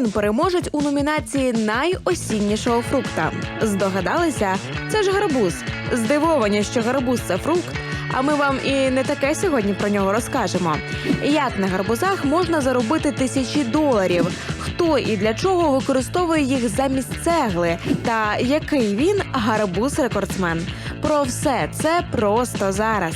він переможець у номінації найосіннішого фрукта. Здогадалися? Це ж гарбуз. Здивовані, що гарбуз це фрукт. А ми вам і не таке сьогодні про нього розкажемо. Як на гарбузах можна заробити тисячі доларів? Хто і для чого використовує їх замість цегли? Та який він гарбуз-рекордсмен? Про все це просто зараз.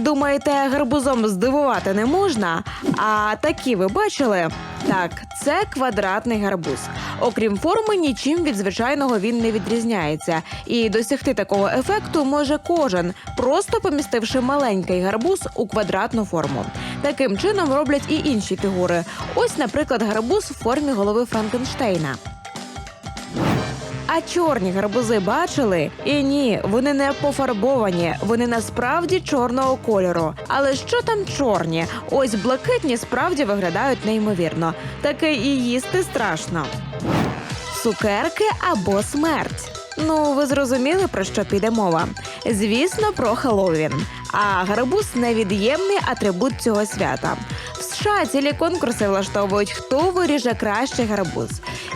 Думаєте, гарбузом здивувати не можна? А такі ви бачили? Так, це квадратний гарбуз. Окрім форми, нічим від звичайного він не відрізняється. І досягти такого ефекту може кожен, просто помістивши маленький гарбуз у квадратну форму. Таким чином роблять і інші фігури. Ось, наприклад, гарбуз в формі голови Франкенштейна. А чорні гарбузи бачили? І ні, вони не пофарбовані, вони насправді чорного кольору. Але що там чорні? Ось блакитні справді виглядають неймовірно. Таке і їсти страшно. Цукерки або смерть. Ну, ви зрозуміли, про що піде мова? Звісно, про Хеллоуін. А гарбуз невід'ємний атрибут цього свята. В США цілі конкурси влаштовують, хто виріже кращий гарбуз.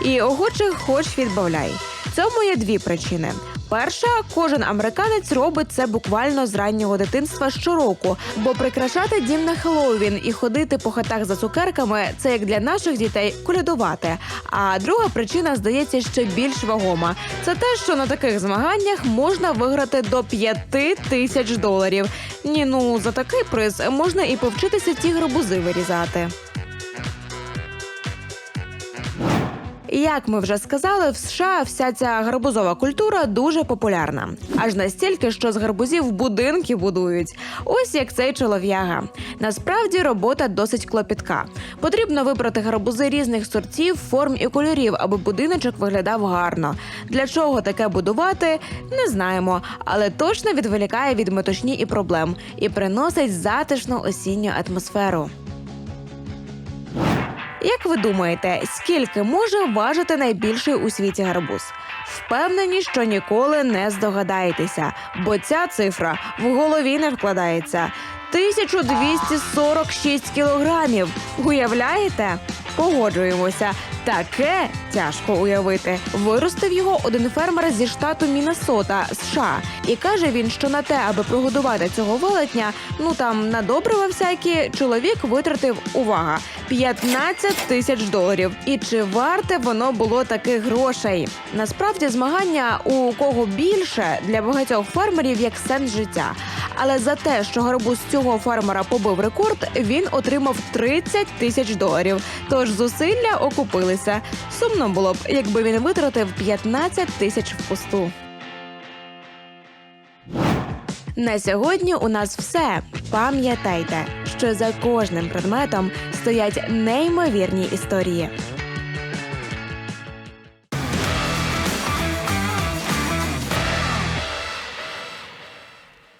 І охочих хоч відбавляй. Цьому є дві причини. Перша, кожен американець робить це буквально з раннього дитинства щороку, бо прикрашати дім на Хеллоуін і ходити по хатах за цукерками це як для наших дітей колядувати. А друга причина здається ще більш вагома. Це те, що на таких змаганнях можна виграти до п'яти тисяч доларів. Ні, ну за такий приз можна і повчитися ті гарбузи вирізати. Як ми вже сказали, в США вся ця гарбузова культура дуже популярна. Аж настільки, що з гарбузів будинки будують. Ось як цей чолов'яга. Насправді робота досить клопітка. Потрібно вибрати гарбузи різних сортів, форм і кольорів, аби будиночок виглядав гарно. Для чого таке будувати, не знаємо, але точно відволікає від метушні і проблем і приносить затишну осінню атмосферу. Як ви думаєте, скільки може важити найбільший у світі гарбуз? Впевнені, що ніколи не здогадаєтеся, бо ця цифра в голові не вкладається. 1246 кілограмів. Уявляєте? Погоджуємося. Таке тяжко уявити. Виростив його один фермер зі штату Міннесота, США. І каже він, що на те, аби прогодувати цього велетня, ну там на добрива всякі, чоловік витратив увага 15 тисяч доларів. І чи варте воно було таких грошей? Насправді змагання у кого більше для багатьох фермерів як сенс життя. Але за те, що гарбуз цього фермера побив рекорд, він отримав 30 тисяч доларів. Тож зусилля окупилися. Сумно було б, якби він витратив 15 тисяч впусту. На сьогодні у нас все. Пам'ятайте, що за кожним предметом стоять неймовірні історії.